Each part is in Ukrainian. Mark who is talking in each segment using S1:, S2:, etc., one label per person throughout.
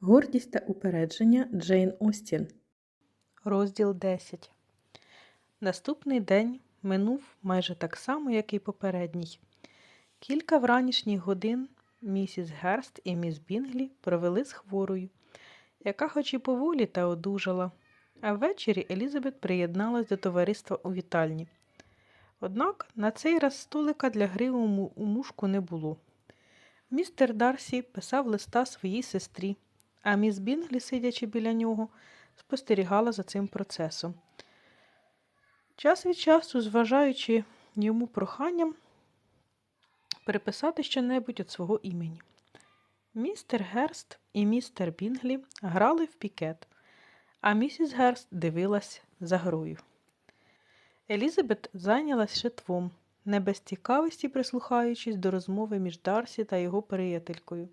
S1: Гордість та упередження Джейн Остін.
S2: Розділ 10. Наступний день минув майже так само, як і попередній. Кілька вранішніх годин місіс Герст і міс Бінглі провели з хворою, яка хоч і поволі та одужала, а ввечері Елізабет приєдналась до товариства у вітальні. Однак на цей раз столика для гри у мушку не було. Містер Дарсі писав листа своїй сестрі, а міс Бінглі, сидячи біля нього, спостерігала за цим процесом. Час від часу, зважаючи йому проханням, переписати щонебудь від свого імені. Містер Герст і містер Бінглі грали в пікет, а місіс Герст дивилась за грою. Елізабет зайнялась шитвом, не без цікавості прислухаючись до розмови між Дарсі та його приятелькою.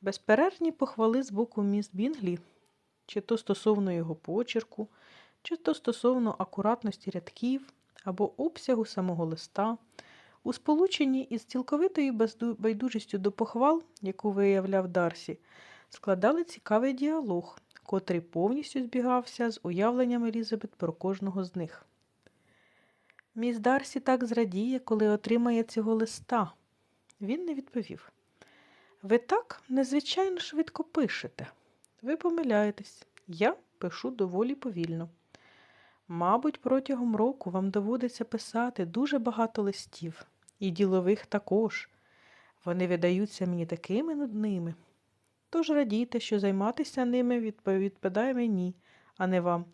S2: Безперервні похвали з боку міс Бінглі, чи то стосовно його почерку, чи то стосовно акуратності рядків або обсягу самого листа, у сполученні із цілковитою байдужістю до похвал, яку виявляв Дарсі, складали цікавий діалог, котрий повністю збігався з уявленням Елізабет про кожного з них. Міс Дарсі так зрадіє, коли отримає цього листа. Він не відповів. Ви так незвичайно швидко пишете. Ви помиляєтесь. Я пишу доволі повільно. Мабуть, протягом року вам доводиться писати дуже багато листів, і ділових також. Вони видаються мені такими нудними. Тож радійте, що займатися ними відп- відпадає мені, а не вам.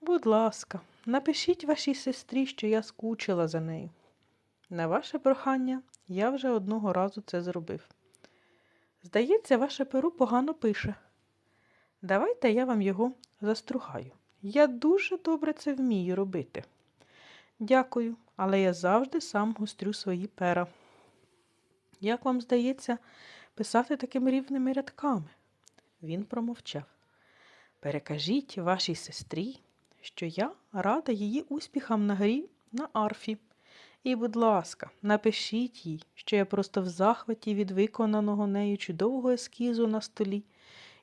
S2: Будь ласка, напишіть вашій сестрі, що я скучила за нею. На ваше прохання я вже одного разу це зробив. Здається, ваше перо погано пише. Давайте я вам його застругаю. Я дуже добре це вмію робити. Дякую, але я завжди сам гострю свої пера. Як вам здається, писати такими рівними рядками? Він промовчав. Перекажіть вашій сестрі, що я рада її успіхам на грі на арфі. І, будь ласка, напишіть їй, що я просто в захваті від виконаного нею чудового ескізу на столі,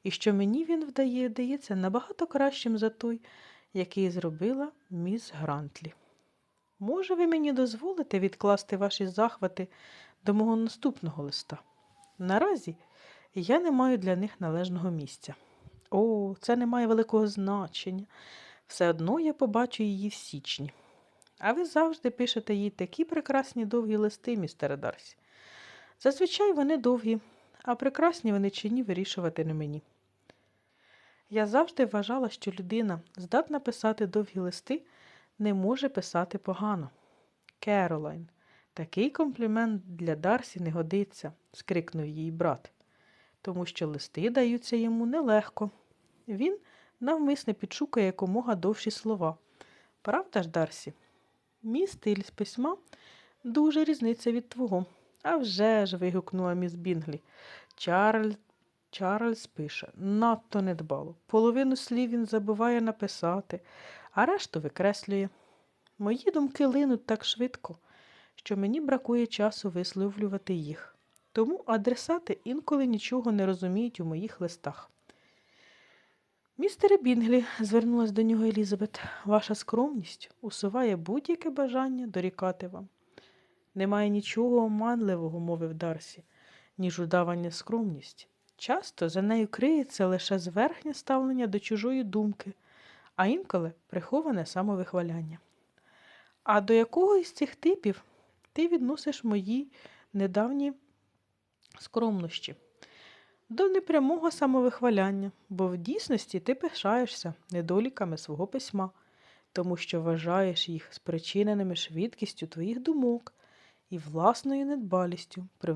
S2: і що мені він вдає, дається набагато кращим за той, який зробила міс Грантлі. Може, ви мені дозволите відкласти ваші захвати до мого наступного листа? Наразі я не маю для них належного місця. О, це не має великого значення. Все одно я побачу її в січні. А ви завжди пишете їй такі прекрасні довгі листи, містере Дарсі. Зазвичай вони довгі, а прекрасні вони чи ні вирішувати не мені. Я завжди вважала, що людина, здатна писати довгі листи, не може писати погано. Керолайн, такий комплімент для Дарсі не годиться, скрикнув її брат, тому що листи даються йому нелегко. Він навмисне підшукає якомога довші слова. Правда ж, Дарсі? Мій стиль з письма дуже різниця від твого. А вже ж. вигукнула міс Бінглі. Чарльз, Чарльз пише надто недбало. Половину слів він забуває написати, а решту викреслює. Мої думки линуть так швидко, що мені бракує часу висловлювати їх. Тому адресати інколи нічого не розуміють у моїх листах. Містере Бінглі, звернулась до нього Елізабет, ваша скромність усуває будь-яке бажання дорікати вам. Немає нічого оманливого, мовив Дарсі, ніж удавання скромність. Часто за нею криється лише зверхнє ставлення до чужої думки, а інколи приховане самовихваляння. А до якого із цих типів ти відносиш мої недавні скромнощі? До непрямого самовихваляння, бо в дійсності ти пишаєшся недоліками свого письма, тому що вважаєш їх спричиненими швидкістю твоїх думок і власною недбалістю при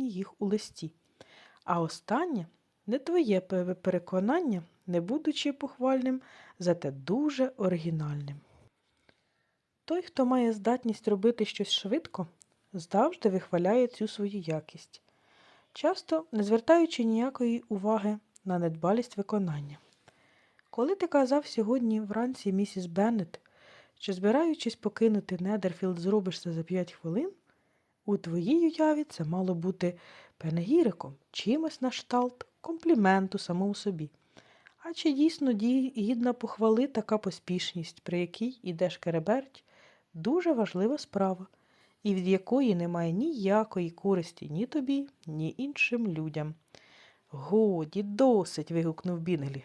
S2: їх у листі. А останнє не твоє переконання, не будучи похвальним, зате дуже оригінальним. Той, хто має здатність робити щось швидко, завжди вихваляє цю свою якість часто не звертаючи ніякої уваги на недбалість виконання. Коли ти казав сьогодні вранці місіс Беннет, що збираючись покинути Недерфілд, зробиш це за п'ять хвилин, у твоїй уяві це мало бути пенегіриком, чимось на шталт компліменту самому собі. А чи дійсно ді- гідна похвали така поспішність, при якій ідеш кереберть, дуже важлива справа, і від якої немає ніякої користі ні тобі, ні іншим людям. Годі, досить. вигукнув Бінглі.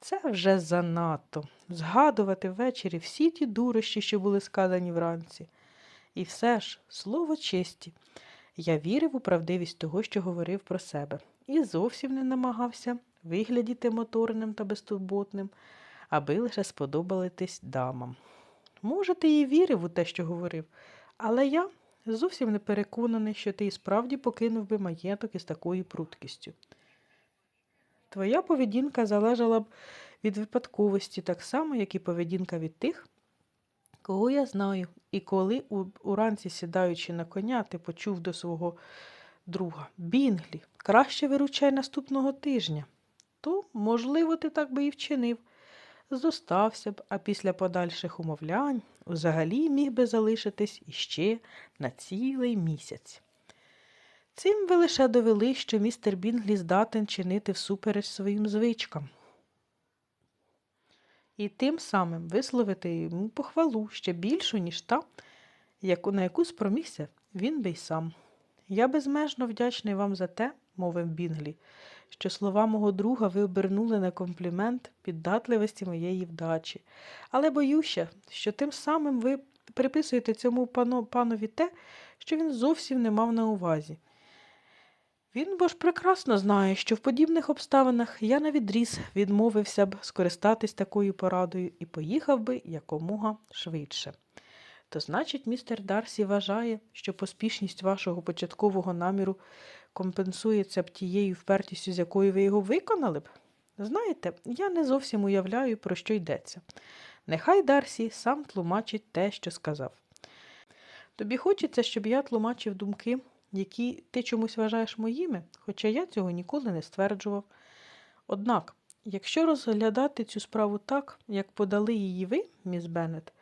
S2: Це вже занадто. Згадувати ввечері всі ті дурощі, що були сказані вранці. І все ж, слово честі, я вірив у правдивість того, що говорив про себе, і зовсім не намагався виглядіти моторним та безтурботним, аби лише сподобатись дамам. Може, ти і вірив у те, що говорив, але я зовсім не переконаний, що ти і справді покинув би маєток із такою пруткістю. Твоя поведінка залежала б від випадковості, так само, як і поведінка від тих, кого я знаю. І коли уранці, сідаючи на коня, ти почув до свого друга Бінглі, краще виручай наступного тижня, то, можливо, ти так би і вчинив. Зостався б, а після подальших умовлянь взагалі міг би залишитись іще на цілий місяць. Цим ви лише довели, що містер Бінглі здатен чинити всупереч своїм звичкам. І тим самим висловити йому похвалу ще більшу, ніж та, на яку спромігся він би й сам. Я безмежно вдячний вам за те, мовив Бінглі, що слова мого друга ви обернули на комплімент піддатливості моєї вдачі. Але боюся, що тим самим ви приписуєте цьому пано, панові те, що він зовсім не мав на увазі. Він бо ж прекрасно знає, що в подібних обставинах я навідріз відмовився б скористатись такою порадою і поїхав би якомога швидше. То значить, містер Дарсі вважає, що поспішність вашого початкового наміру компенсується б тією впертістю, з якою ви його виконали б? Знаєте, я не зовсім уявляю, про що йдеться. Нехай Дарсі сам тлумачить те, що сказав. Тобі хочеться, щоб я тлумачив думки, які ти чомусь вважаєш моїми, хоча я цього ніколи не стверджував. Однак, якщо розглядати цю справу так, як подали її ви, міс Беннет,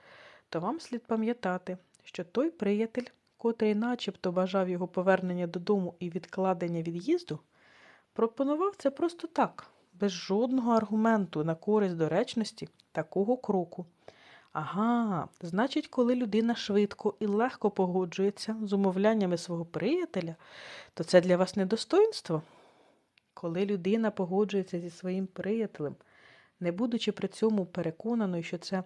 S2: то вам слід пам'ятати, що той приятель, котрий начебто бажав його повернення додому і відкладення від'їзду, пропонував це просто так, без жодного аргументу на користь доречності такого кроку. Ага, значить, коли людина швидко і легко погоджується з умовляннями свого приятеля, то це для вас недостоинство? Коли людина погоджується зі своїм приятелем, не будучи при цьому переконаною, що це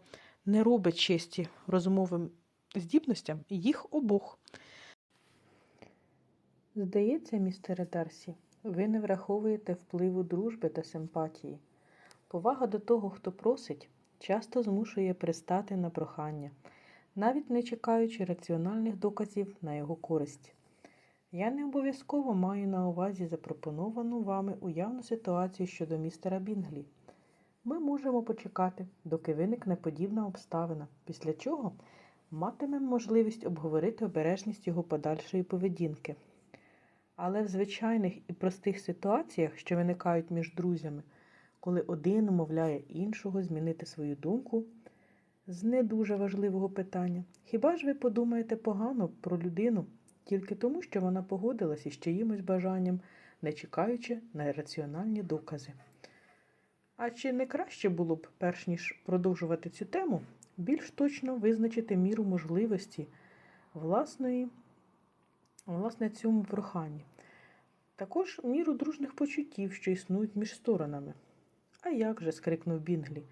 S2: не робить честі розумовим здібностям їх обох. Здається, містере Дарсі, ви не враховуєте впливу дружби та симпатії. Повага до того, хто просить, часто змушує пристати на прохання, навіть не чекаючи раціональних доказів на його користь. Я не обов'язково маю на увазі запропоновану вами уявну ситуацію щодо містера Бінглі. Ми можемо почекати, доки виникне подібна обставина, після чого матимемо можливість обговорити обережність його подальшої поведінки. Але в звичайних і простих ситуаціях, що виникають між друзями, коли один умовляє іншого змінити свою думку з не дуже важливого питання, хіба ж ви подумаєте погано про людину тільки тому, що вона погодилась із чиїмось бажанням, не чекаючи на раціональні докази? А чи не краще було б, перш ніж продовжувати цю тему, більш точно визначити міру можливості власної, власне, цьому проханні? Також міру дружних почуттів, що існують між сторонами. А як же? скрикнув Бінглі.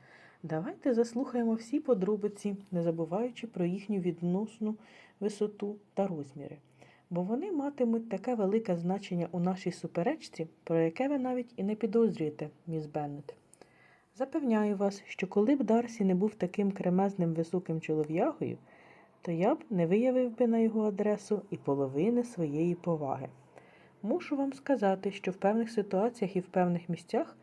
S2: Давайте заслухаємо всі подробиці, не забуваючи про їхню відносну висоту та розміри, бо вони матимуть таке велике значення у нашій суперечці, про яке ви навіть і не підозрюєте, міс Беннет. Запевняю вас, що коли б Дарсі не був таким кремезним високим чолов'ягою, то я б не виявив би на його адресу і половини своєї поваги. Мушу вам сказати, що в певних ситуаціях і в певних місцях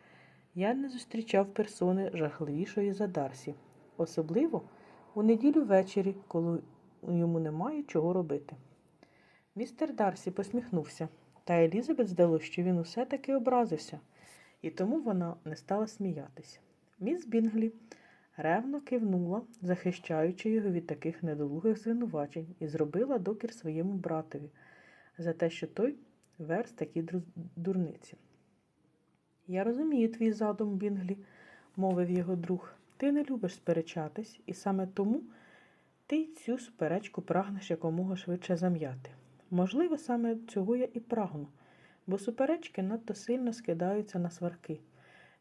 S2: я не зустрічав персони жахливішої за Дарсі, особливо у неділю ввечері, коли йому немає чого робити. Містер Дарсі посміхнувся, та Елізабет здалося, що він усе таки образився, і тому вона не стала сміятися. Міс Бінглі ревно кивнула, захищаючи його від таких недолугих звинувачень, і зробила докір своєму братові за те, що той верз такі дурниці.
S1: Я розумію твій задум, Бінглі, мовив його друг. Ти не любиш сперечатись, і саме тому ти цю суперечку прагнеш якомога швидше зам'яти. Можливо, саме цього я і прагну, бо суперечки надто сильно скидаються на сварки.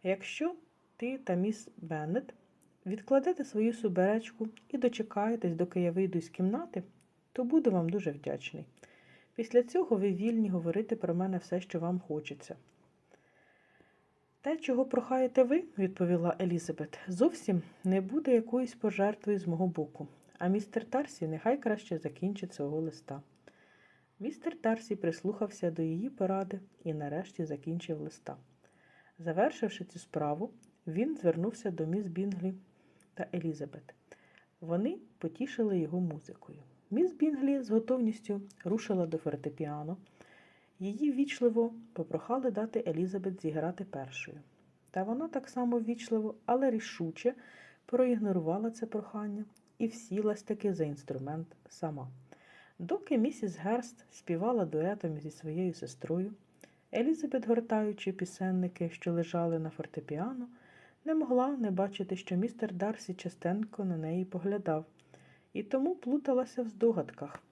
S1: Якщо ти та міс Беннет відкладете свою суперечку і дочекаєтесь, доки я вийду з кімнати, то буду вам дуже вдячний. Після цього ви вільні говорити про мене все, що вам хочеться. Те, чого прохаєте ви, відповіла Елізабет, зовсім не буде якоюсь пожертвою з мого боку, а містер Тарсі нехай краще закінчить свого листа. Містер Тарсі прислухався до її поради і нарешті закінчив листа. Завершивши цю справу, він звернувся до міс Бінглі та Елізабет. Вони потішили його музикою. Міс Бінглі з готовністю рушила до фортепіано. Її ввічливо попрохали дати Елізабет зіграти першою. Та вона так само ввічливо, але рішуче проігнорувала це прохання і всілась таки за інструмент сама. Доки місіс Герст співала дуетом зі своєю сестрою, Елізабет, гортаючи пісенники, що лежали на фортепіано, не могла не бачити, що містер Дарсі частенько на неї поглядав, і тому плуталася в здогадках,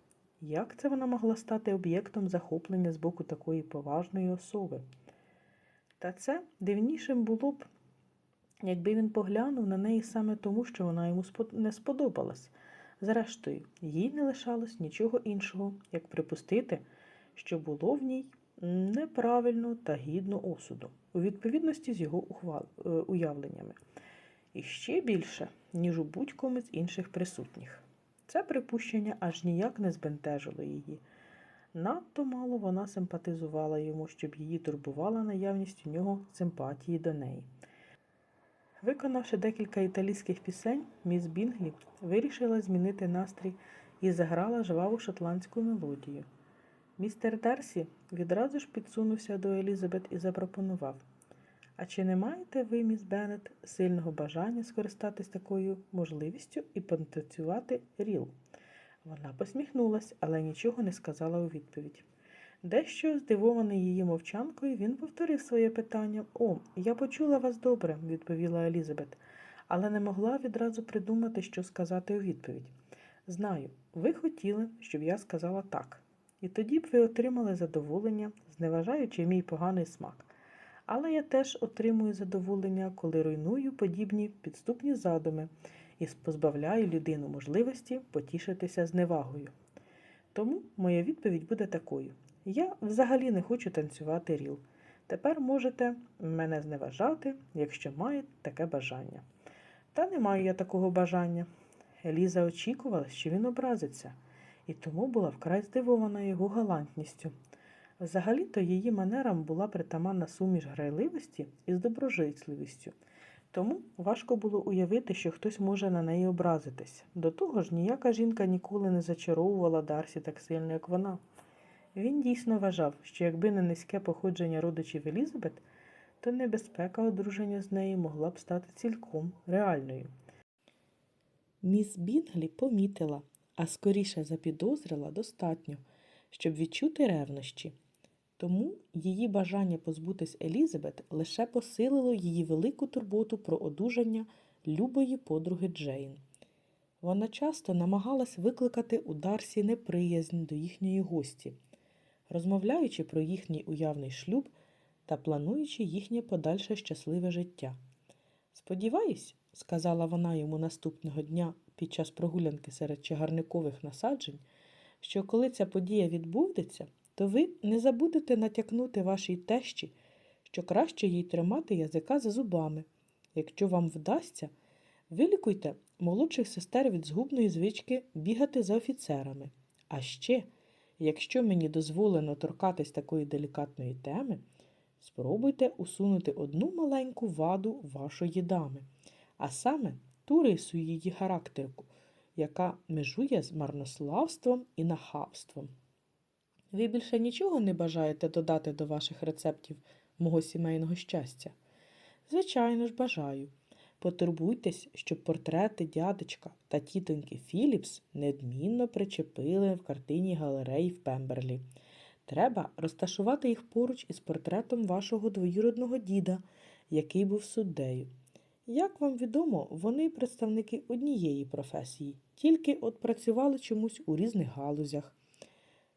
S1: як це вона могла стати об'єктом захоплення з боку такої поважної особи. Та це дивнішим було б, якби він поглянув на неї саме тому, що вона йому не сподобалась. Зрештою, їй не лишалось нічого іншого, як припустити, що було в ній неправильно та гідно осуду, у відповідності з його е, уявленнями, і ще більше, ніж у будь-кому з інших присутніх. Це припущення аж ніяк не збентежило її. Надто мало вона симпатизувала йому, щоб її турбувала наявність у нього симпатії до неї. Виконавши декілька італійських пісень, міс Бінглі вирішила змінити настрій і заграла жваву шотландську мелодію. Містер Дарсі відразу ж підсунувся до Елізабет і запропонував. А чи не маєте ви, міс Беннет, сильного бажання скористатись такою можливістю і потанцювати ріл? Вона посміхнулась, але нічого не сказала у відповідь. Дещо здивований її мовчанкою, він повторив своє питання. О, я почула вас добре, відповіла Елізабет, але не могла відразу придумати, що сказати у відповідь. Знаю, ви хотіли, щоб я сказала так. І тоді б ви отримали задоволення, зневажаючи мій поганий смак. Але я теж отримую задоволення, коли руйную подібні підступні задуми і позбавляю людину можливості потішитися зневагою. Тому моя відповідь буде такою: я взагалі не хочу танцювати ріл. Тепер можете мене зневажати, якщо маєте таке бажання. Та не маю я такого бажання. Еліза очікувала, що він образиться, і тому була вкрай здивована його галантністю. Взагалі-то її манерам була притаманна суміш грайливості із доброжитливістю, тому важко було уявити, що хтось може на неї образитись. До того ж, ніяка жінка ніколи не зачаровувала Дарсі так сильно, як вона. Він дійсно вважав, що якби не низьке походження родичів Елізабет, то небезпека одруження з нею могла б стати цілком реальною. Міс Бінглі помітила, а скоріше запідозрила достатньо, щоб відчути ревнощі. Тому її бажання позбутись Елізабет лише посилило її велику турботу про одужання любої подруги Джейн. Вона часто намагалась викликати у Дарсі неприязнь до їхньої гості, розмовляючи про їхній уявний шлюб та плануючи їхнє подальше щасливе життя. Сподіваюсь, сказала вона йому наступного дня під час прогулянки серед чагарникових насаджень, що коли ця подія відбудеться, то ви не забудете натякнути вашій тещі, що краще їй тримати язика за зубами. Якщо вам вдасться, вилікуйте молодших сестер від згубної звички бігати за офіцерами. А ще, якщо мені дозволено торкатись такої делікатної теми, спробуйте усунути одну маленьку ваду вашої дами, а саме ту рису її характерку, яка межує з марнославством і нахабством. Ви більше нічого не бажаєте додати до ваших рецептів мого сімейного щастя? Звичайно ж, бажаю. Потурбуйтесь, щоб портрети дядечка та тітоньки Філіпс неодмінно причепили в картині галереї в Пемберлі. Треба розташувати їх поруч із портретом вашого двоюродного діда, який був суддею. Як вам відомо, вони представники однієї професії, тільки от працювали чомусь у різних галузях.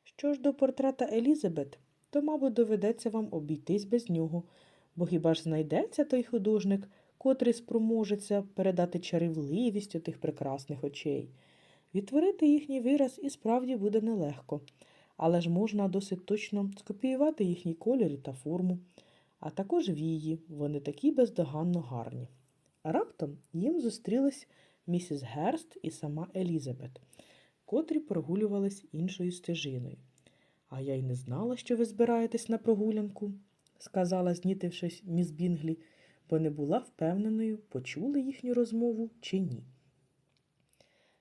S1: Що ж до портрета Елізабет, то, мабуть, доведеться вам обійтись без нього, бо хіба ж знайдеться той художник, котрий спроможеться передати чарівливість тих прекрасних очей. Відтворити їхній вираз і справді буде нелегко, але ж можна досить точно скопіювати їхній колір та форму, а також вії, вони такі бездоганно гарні. Раптом їм зустрілись місіс Герст і сама Елізабет, котрі прогулювались іншою стежиною. А я й не знала, що ви збираєтесь на прогулянку, сказала, знітившись міс Бінглі, бо не була впевненою, почули їхню розмову чи ні.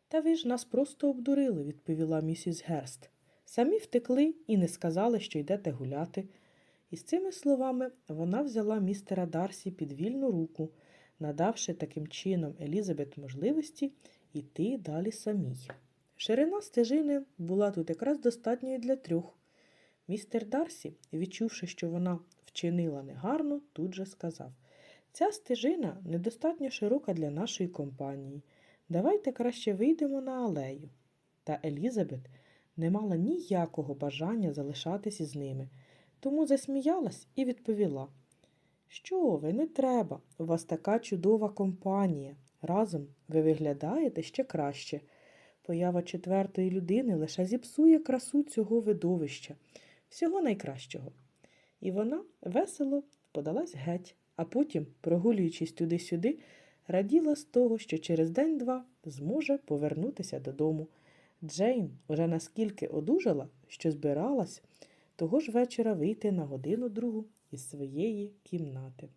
S1: Та ви ж нас просто обдурили, відповіла місіс Герст. Самі втекли і не сказали, що йдете гуляти. І з цими словами вона взяла містера Дарсі під вільну руку, надавши таким чином Елізабет можливості йти далі самій. Ширина стежини була тут якраз достатньою для трьох. Містер Дарсі, відчувши, що вона вчинила негарно, тут же сказав Ця стежина недостатньо широка для нашої компанії. Давайте краще вийдемо на алею. Та Елізабет не мала ніякого бажання залишатись із ними, тому засміялась і відповіла Що ви, не треба, у вас така чудова компанія. Разом ви виглядаєте ще краще. Поява четвертої людини лише зіпсує красу цього видовища, всього найкращого. І вона весело подалась геть, а потім, прогулюючись туди-сюди, раділа з того, що через день-два зможе повернутися додому. Джейн уже наскільки одужала, що збиралась того ж вечора вийти на годину другу із своєї кімнати.